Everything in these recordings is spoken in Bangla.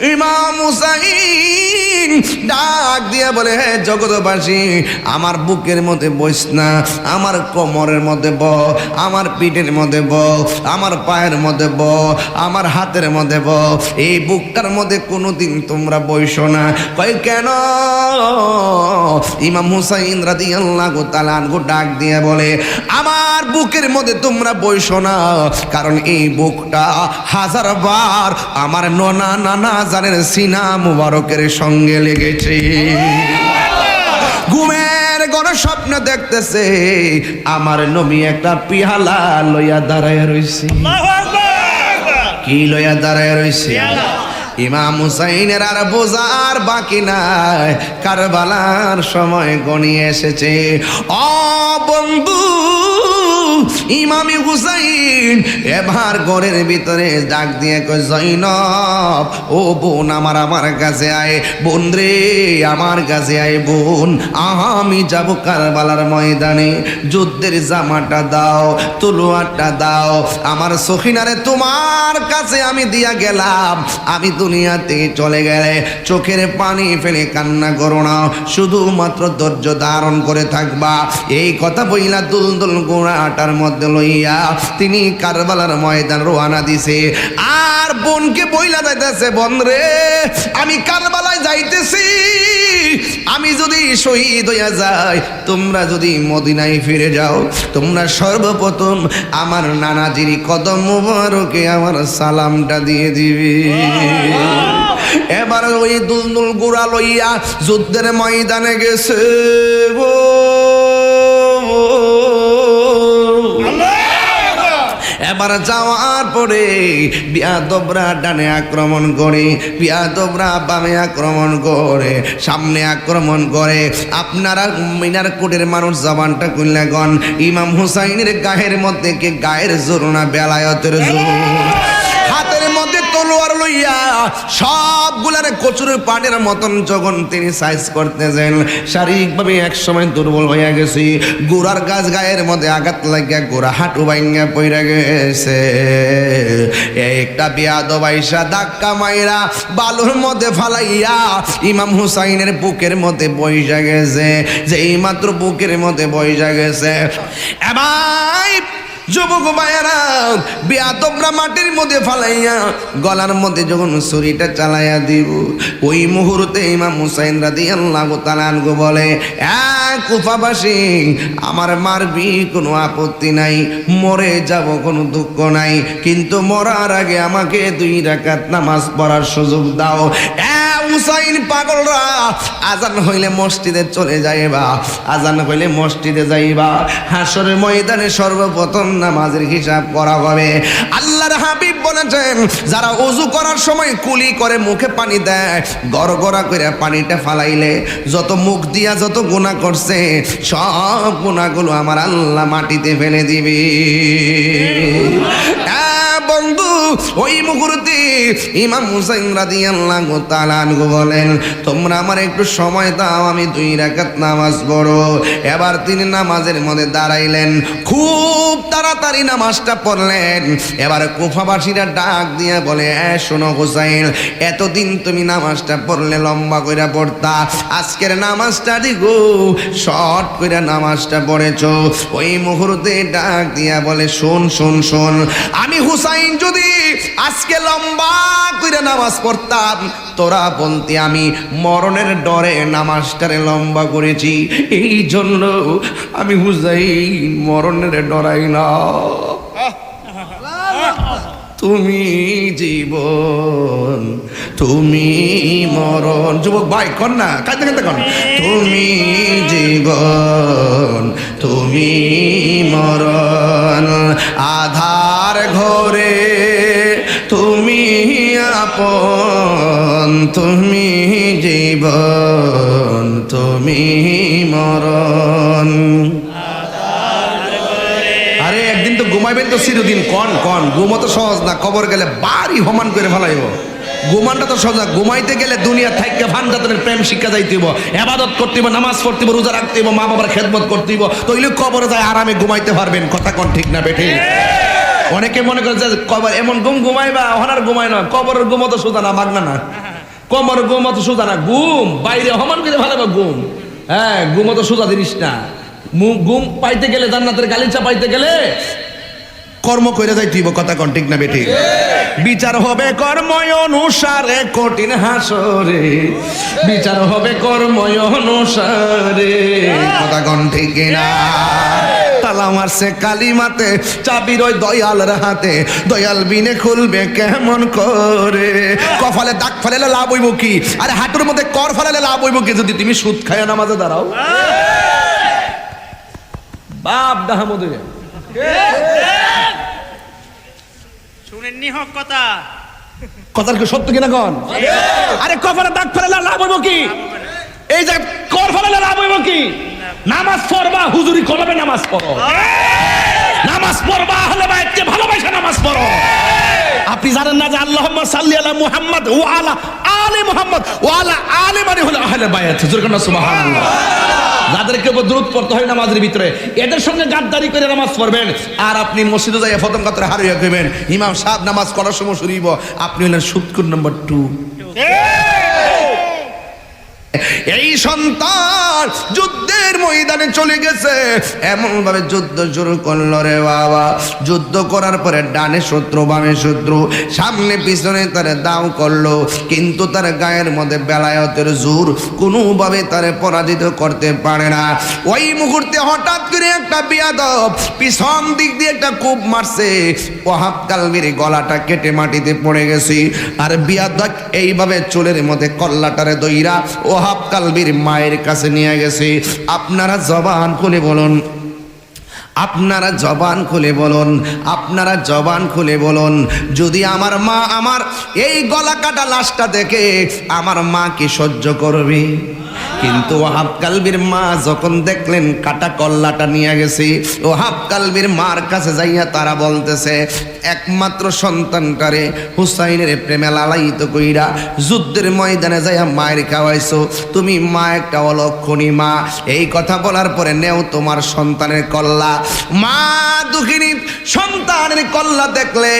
ইমাম হুসাইন ডাক দিয়ে বলে, হে জগতবাসী আমার বুকের মধ্যে বইস না, আমার কোমরের মধ্যে ব, আমার পিঠের মধ্যে ব, আমার পায়ের মধ্যে ব, আমার হাতের মধ্যে ব, এই বুকটার মধ্যে কোনোদিন তোমরা বইসো না। কই কেন? ইমাম হুসাইন রাদি আল্লাহ তালানগো ডাক দিয়ে বলে, আমার বুকের মধ্যে তোমরা বইসো না, কারণ এই বুকটা হাজার বার আমার ননা নানা জানের সিনা মুবারকের সঙ্গে লেগেছে ঘুমের গড় স্বপ্ন দেখতেছে আমার নবী একটা পিহালা লইয়া দাঁড়ায় রইছে। কি লইয়া দাঁড়ায় রইছে? ইমাম হুসাইনের আর বোঝার বাকি নাই। কারবালার সময় গণিয়ে এসেছে। অ বন্ধু ইমামি হুসাইন, এবার ঘরের ভিতরে ডাক দিয়ে কই জৈনব, ও বোন আমার আমার কাছে আয়, বোন রে, আমার কাছে আয়, বোন, আমি যাব কারবালার ময়দানে, যুদ্ধের জামাটা দাও, তলোয়ারটা দাও, আমার সখিনারে তোমার কাছে আমি দিয়া গেলাম, আমি দুনিয়া থেকে চলে গেলে চোখের পানি ফেলে কান্না করো না, শুধুমাত্র ধৈর্য ধারণ করে থাকবা, এই কথা বইলা দুল দুল গোড়াটার মধ্যে লইয়া তিনি কারবালার ময়দান রোয়ানা দিছে। আর বোনকে বইলা যাইতেছে, বোন রে, আমি কারবালায় যাইতেছি। আমি যদি শহীদ হইয়া যাই, তোমরা যদি মদিনায় ফিরে যাও, তোমরা সর্বপ্রথম আমার নানাজির কদম মুবারকে আমার সালামটা দিয়ে দিবে। এবার ওই দুলদুল গুড়া লইয়া যুদ্ধের ময়দানে গেছে গো এবার যাওয়ার পরে পিয়াদবরা ডানে আক্রমণ করে পিয়াদবরা বামে আক্রমণ করে, সামনে আক্রমণ করে। আপনারা মিনার কোটের মানুষ জবানটা খুললে গন ইমাম হুসাইনের গায়ের মধ্যে কে গায়ের জোর না বেলায়তের জোর? মধ্যে তলোয়ার লইয়া সবগুলার কচুর পাটের মতন যখন তিনি সাইজ করতেছেন, শারীরিকভাবে এক সময় দুর্বল হইয়া গেছি। গোড়ার গাছ গায়ের মধ্যে আঘাত লাগিয়া গোড়া হাঁটু ভাঙ্গা পইরা গেছে। একটা বিয়াদ বাইসা ধাক্কা মাইরা বালুর মধ্যে ফালাইয়া ইমাম হুসাইনের বুকের মধ্যে বইসা গেছে। যে এই মাত্র বুকের মধ্যে বইসা গেছে, এবার যুবক ভাইয়ারা বিয়া তোমরা মাটির মধ্যে ফালাইয়া, গলার মধ্যে যখন ছুরিটা চালাইয়া দিব, ওই মুহূর্তে ইমাম হুসাইন রাদি আল্লাহ তালানগো বলে এক কুফাবাসী, আমার মারবি কোনো আপত্তি নাই, মরে যাব কোনো দুঃখ নাই, কিন্তু মরার আগে আমাকে দুই রাকাত নামাজ পড়ার সুযোগ দাও। হুসাইন পাগলরা আজান হইলে মসজিদে চলে যাইবা আজান হইলে মসজিদে যাইবা হাসরের ময়দানে সর্বপ্রথম নামাজের হিসাব করা হবে। আল্লাহর হাবিব বলেছেন, যারা উজু করার সময় কুলি করে মুখে পানি দেয়, গড়গড়া করে পানিটা ফালাইলে যত মুখ দিয়া যত গুণা করছে, সব গুণাগুলো আমার আল্লাহ মাটিতে ফেলে দিবে। বন্ধু, ওই মুহূর্তে ইমাম হুসাইন বলেন, তোমরা আমার একটু সময় দাও, আমি দুই রাকাত নামাজ পড়ো। এবার তিনি নামাজের মধ্যে দাঁড়াইলেন, খুব তাড়াতাড়ি নামাজটা পড়লেন। এবার কুফাবাসীরা ডাক বলে, এ, শোনো হুসাইন, এতদিন তুমি নামাজটা পড়লে লম্বা কইরা পড়তা, আজকের নামাজটা দিগো, শর্ট কইরা নামাজটা পড়েছো। ওই মুহূর্তে ডাক দিয়া বলে, শোন শোন শোন, আমি হুসাইন যদি আজকে লম্বা করে নামাজ পড়তাম তোরা বলতে আমি মরণের ডরে নামাজটারে লম্বা করেছি এই জন্য আমি হুসাইন মরণের ডরাই না। তুমি জীবন তুমি মরণ। যুবক ভাই না, কাঁদতে কাঁদতে কর তুমি জীবন, তুমি মরণ। আধার ঘরে তুমি আপন, তুমি জীবন, তুমি মরণ। আরে, একদিন তো ঘুমাইবেন তো চিরদিন। কন কন, ঘুমো তো সহজ না, কবর গেলে বাড়ি হমান করে ফেলাইব। ঘুমানটা তো সহজ না ঘুমাইতে গেলে দুনিয়া থাকতে ভান জাতনের প্রেম শিক্ষা যাইতেইব এবাদত করতেইব নামাজ পড়তেইব রোজা রাখতেইব মা বাবার খেদমত করতেইব তৈলে কবরে যায় আরামে ঘুমাইতে পারবেন, কথা কন ঠিক না বেঠে? অনেকে মনে করে যে কবর এমন ঘুম ঘুমাইবা আর ঘুমাই না, কবরের ঘুমো তো সোজা না, মাগনা না। কমর ঘুম অত সোজা না, ঘুম, বাইরে হমান করে ভালো ঘুম। হ্যাঁ ঘুম অত সোজা জিনিস না। ঘুম পাইতে গেলে জান্নাতের গালিচা পাইতে গেলে কর্ম করে যাই তুই কথা কন ঠিক না বেটি বিচার হবে কর্ম অনুসারে কঠিন হাসরে। বিচার হবে কর্ম অনুসারে। কথা কন ঠিক না তালা মারছে কালিমাতে চাবির ওই দয়াল হাতে। দয়াল বিনে খুলবে কেমন করে? কফালে দাগ ফেলে লাভ হইব কি? আরে হাঁটুর মধ্যে কর ফেলালে লাভ হইব কি যদি তুমি সুদ খায় নামাজে দাঁড়াও? বাপ ডাহা মধ্যে শুনেননি হক কথা। কথার কি সত্য কিনা কন? আরে কপালে দাগ ফেলালে লাভ হইব কি? এই যে কর ফেলালে লাভ হইব কি? নামাজ পড়বা, হুজুরি করবে নামাজ পড়ো। নামাজ পড়বা হলে বাইতে ভালোবাসা নামাজ পড়ো। আপনি জানেন না যে আল্লাহ সাল্লি আলা মুহাম্মদ ও আলা আলে মুহাম্মদ ও আলা আলে মানে হলো আহলে বায়াত জোরকানা সুবহানাল্লাহ। যাদেরকে দূরত পড়তে হয় নামাজের ভিতরে, এদের সঙ্গে গাদ্দারি করে নামাজ পড়বেন। আর আপনি মসজিদে যাই প্রথম কাতরে হারিয়ে কইবেন ইমাম সাহেব নামাজ করার সময় শুরু আপনি হলেন সুৎকুর নম্বর টু। এই সন্তান যুদ্ধের ময়দানে চলে গেছে। এমন ভাবে যুদ্ধ শুরু করল রে বাবা। যুদ্ধ করার পরে ডানে শত্রু, বামে শত্রু, সামনে, পিছনে তারে দাও করল। কিন্তু তার গায়ের মধ্যে বেলায়তের জোর কোনোভাবে তারে পরাজিত করতে পারে না। ওই মুহূর্তে হঠাৎ করে একটা বিয়াদব পিছন দিক দিয়ে একটা কূপ মারছে। ওহাব কালবির গলাটা কেটে মাটিতে পড়ে গেছে। আর বিয়াদক এইভাবে চুলের মধ্যে কল্লাটারে দইরা ওহাব কালবির মায়ের কাছে নিয়ে গেছে। আপনারা জবান খুলে বলুন। আপনারা জবান খুলে বলুন। আপনারা জবান খুলে বলুন। যদি আমার মা আমার এই গলা কাটা লাশটা দেখে, আমার মা কি সহ্য করবে? কিন্তু ওহাব মা যখন দেখলেন কাটা কল্লাটা নিয়ে গেছে, ওহাব কালবির মার কাছে যাইয়া তারা বলতেছে, একমাত্র সন্তানটারে হুসাইনের প্রেমে লালায়িত কইরা যুদ্ধের ময়দানে যাইয়া মায়ের খাওয়াইছো। তুমি মা একটা অলক্ষণী মা। এই কথা বলার পরে নেও তোমার সন্তানের কল্লা। মা দুঃখিনী, সন্তানের কল্লা দেখলে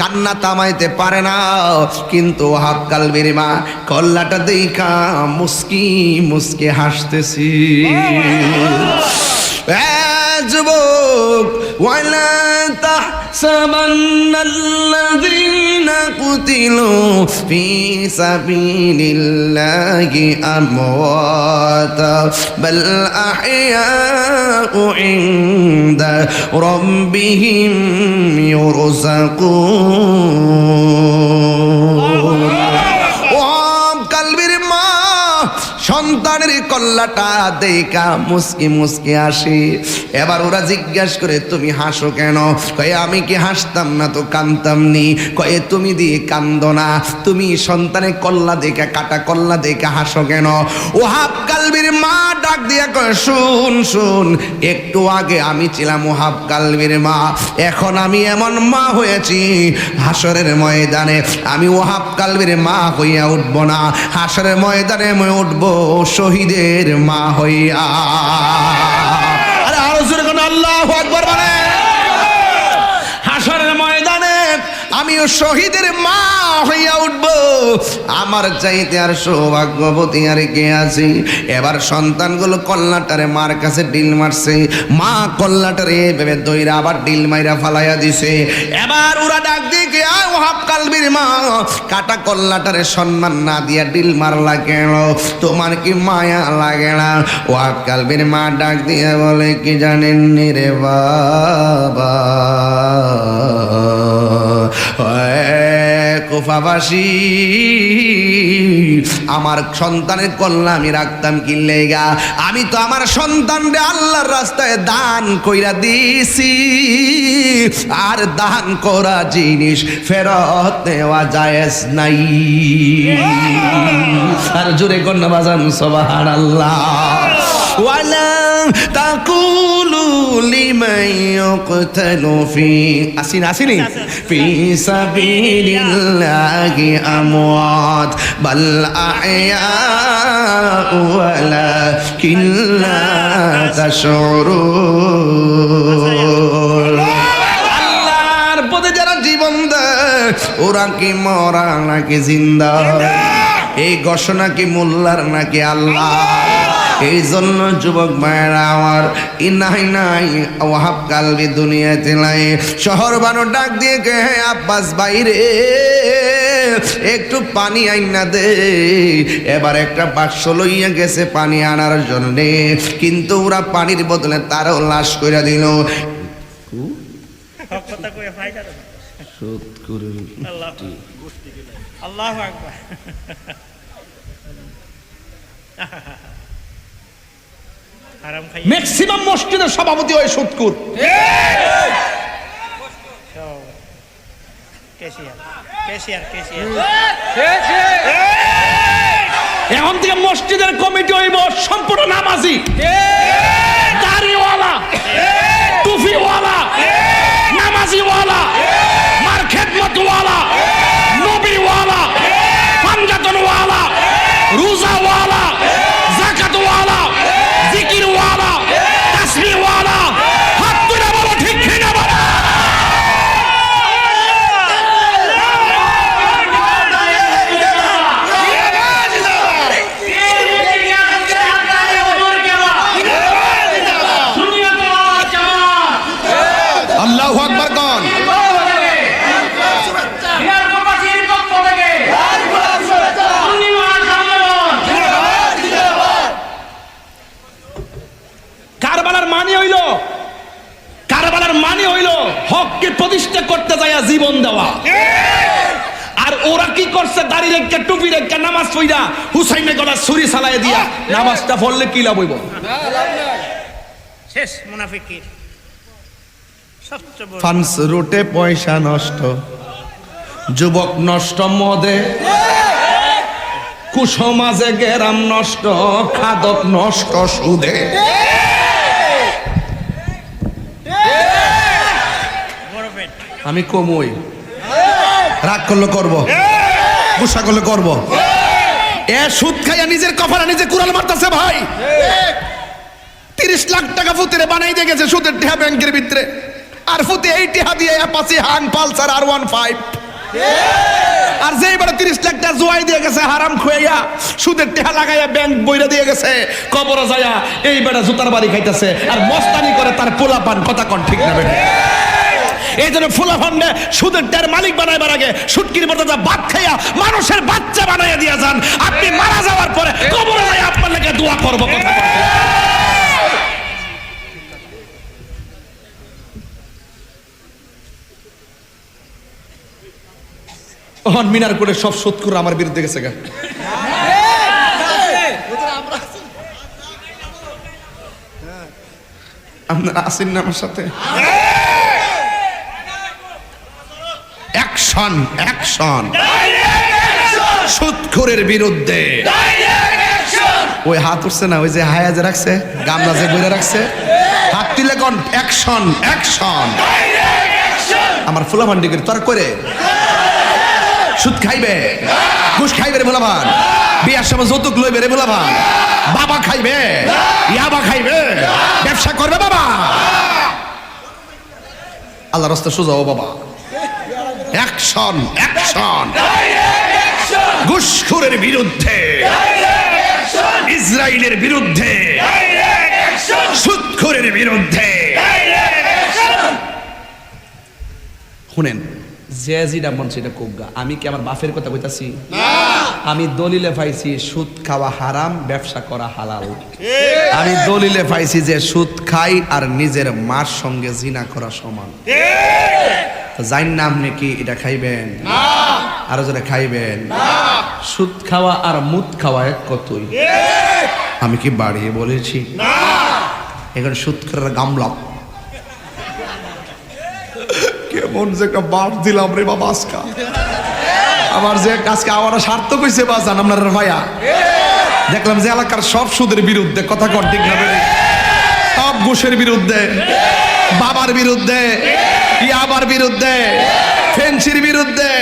কান্না থামাইতে পারে না। কিন্তু হাত কালবির মা, কল্লাটা দেখা মুস্কি মুস্কি হাসতেছি। তাহসাবান্না আল্লাযীনা কুতিলু ফি সাবিলিল্লাহি আমওয়াতা বাল আহইয়াউ ইনদা রাব্বিহিম ইউরযাকুন। সন্তানের কল্লাটা দেখা মুসকি মুসকি আসি এবার ওরা জিজ্ঞাসা করে, তুমি হাসো কেন? কয়ে, আমি কি হাসতাম না তো কান্দতাম নি? কয়ে, তুমি দিয়ে কান্দ না। তুমি সন্তানের কল্লা দেখা কাটা কল্লা দেখা হাসো কেন? ও হাফ কালবির মা ডাক দিয়া কয়ে, শুন শুন, একটু আগে আমি ছিলাম ও হাফ কালবির মা। এখন আমি এমন মা হয়েছি হাসরের ময়দানে। আমি ও ওহাব কালবির মা হইয়া উঠবো না। হাসরের ময়দানে আমি উঠবো শহীদের মা হইয়া। আরে আরও জোরে কোন আল্লাহ আকবর বলে আমিও শহীদের মা হইয়া উঠব। আমার চাইতে আর সৌভাগ্যবতী আর কে আছে? এবার সন্তানগুলো কল্লাটারে মার কাছে ডিল মারছে। মা কল্লাটারে ভেবে দইরা আবার ডিল মাইরা ফালাইয়া দিছে। এবার ওরা ডাক দিয়ে কে কালবির মা, কাটা কল্লাটারে সম্মান না দিয়া ডিল মারলা কেন? তোমার কি মায়া লাগে না? ওহাব কালবির মা ডাক দিয়ে বলে, কি জানেন রে বাবা? আমার সন্তানের কল্লা আমি রাখতাম কিল্লেগা আমি তো আমার সন্তানরে আল্লাহর রাস্তায় দান কইরা দিছি আর দান করা জিনিস ফেরত নেওয়া জায়েজ নাই। আর জোরে কন্যা বাজান সবাহার আল্লাহ ওয়ালা আসিন, আসিনি? ফি লা তাশউরুন আল্লাহর পথে যারা জীবন দেয় ওরা কি মরা নাকি জিন্দা। এই ঘোষণা কি মোল্লার নাকি আল্লাহ? এই জন্য যুবক মায়েরা আমার ই নাই নাই ওয়াহাব কালবি দুনিয়াতে নাই। শহর বানো ডাক দিয়ে কে আব্বাস বাইরে একটু পানি আইনা দে। এবার একটা বাক্স লইয়া গেছে পানি আনার জন্য। কিন্তু ওরা পানির বদলে তারও লাশ কইরা দিল। আল্লাহ আকবার। ম্যাক্সিমাম মসজিদের সভাপতি হয় সুৎকুর। এখন থেকে মসজিদের কমিটি হইব সম্পূর্ণ নামাজি। দাড়িওয়ালা টুফিওয়ালা নামাজিওয়ালা মার খেদমতওয়ালা নবীওয়ালা পাঞ্জাতনওয়ালা রোজাওয়ালা হইল হককে প্রতিষ্ঠা করতে যায় জীবন দেওয়া। আর ওরা কি করছে দাড়ি রেখে টুপি রেখে নামাজ পইরা হুসাইনে গলা ছুরি চালায় দিয়া নামাজটা পড়লে কি লাভ হইব? শেষ মুনাফিকির। সবচেয়ে ফান্স রুটে পয়সা নষ্ট যুবক নষ্ট মদে কুসমাজে গেরাম নষ্ট খাদক নষ্ট সুদে বড় পেট আমি কমই। রাগ করলে করব। গুসা করলে করব। এ সুদ খাইয়া নিজের কপালে নিজে কুড়াল মারতেছে ভাই। তিরিশ লাখ টাকা ফুতিরে বানাই দিয়ে গেছে সুদের টিহা ব্যাংকের ভিতরে। আর ফুতে এই টিহা দিয়ে অ্যাপাসি হাং, পালসার, আর ওয়ান ফাইভ। আর যে এবারে তিরিশ লাখ টাকা জোয়াই দিয়ে গেছে, হারাম খুয়াইয়া সুদের টেহা লাগাইয়া ব্যাংক বইরা দিয়ে গেছে, কবর যায়া এই বেড়া জুতার বাড়ি খাইতেছে, আর মস্তানি করে তার পোলা পান কথা কন, ঠিক নেবেন এই জন্য ফুলা ফান্ডে সুদের টের মালিক বানাইবার আগে সুটকির মতো ভাত খাইয়া মানুষের বাচ্চা বানাইয়া দিয়া যান। আপনি মারা যাওয়ার পরে কবরে যাই আপনার লেগে দোয়া করব কথা। ওহন মিনার করে সব শোধ করে আমার বিরুদ্ধে গেছে গা। আপনারা আসেন না আমার সাথে? Action action. সুৎখোরের বিরুদ্ধে। ওই হাত উঠছে না, ওই যে হায়াজে রাখছে, গামলা যে বইরা রাখছে। হাত তুলে কোন? Action action. আমার ফুলা ভান্ডি করে তোর করে। সুদ খাইবে, ঘুষ খাইবে রে ভোলাভান। বিয়ার সময় যৌতুক লইবে রে ভোলাভান। বাবা খাইবে, ইয়াবা খাইবে, ব্যবসা করবে বাবা। আল্লাহ রাস্তা সোজা ও বাবা। অ্যাকশন অ্যাকশন ঘুষখোরের বিরুদ্ধে। ইসরায়েলের বিরুদ্ধে। সুদখোরের বিরুদ্ধে। শুনেন যে যেটা মন সেটা কোগা আমি কি আমার বাপের কথা কইতাছি? আমি দলিলে পাইছি সুদ খাওয়া হারাম ব্যবসা করা হালাল। আমি দলিলে পাইছি যে সুদ খাই আর নিজের মার সঙ্গে জিনা করা সমান। তো জান না আপনি কি এটা খাইবেন? আরও যারা খাইবেন? সুদ খাওয়া আর মুদ খাওয়া এক কতই? আমি কি বাড়িয়ে বলেছি? এখন সুদ করার গামলা। কেমন যে একটা বাপ দিলাম রে বাবা আজকা। আমার যে আজকে আমার সার্থক হয়েছে বাজান আপনার ভাইয়া। দেখলাম যে এলাকার সব সুদের বিরুদ্ধে কথা কর ঠিক না সব ঘুষের বিরুদ্ধে বাবার বিরুদ্ধে ইয়াবার বিরুদ্ধে? ফেন্সির বিরুদ্ধে?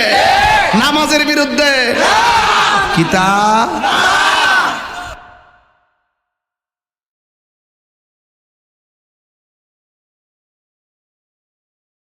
নামাজের বিরুদ্ধে? কিতা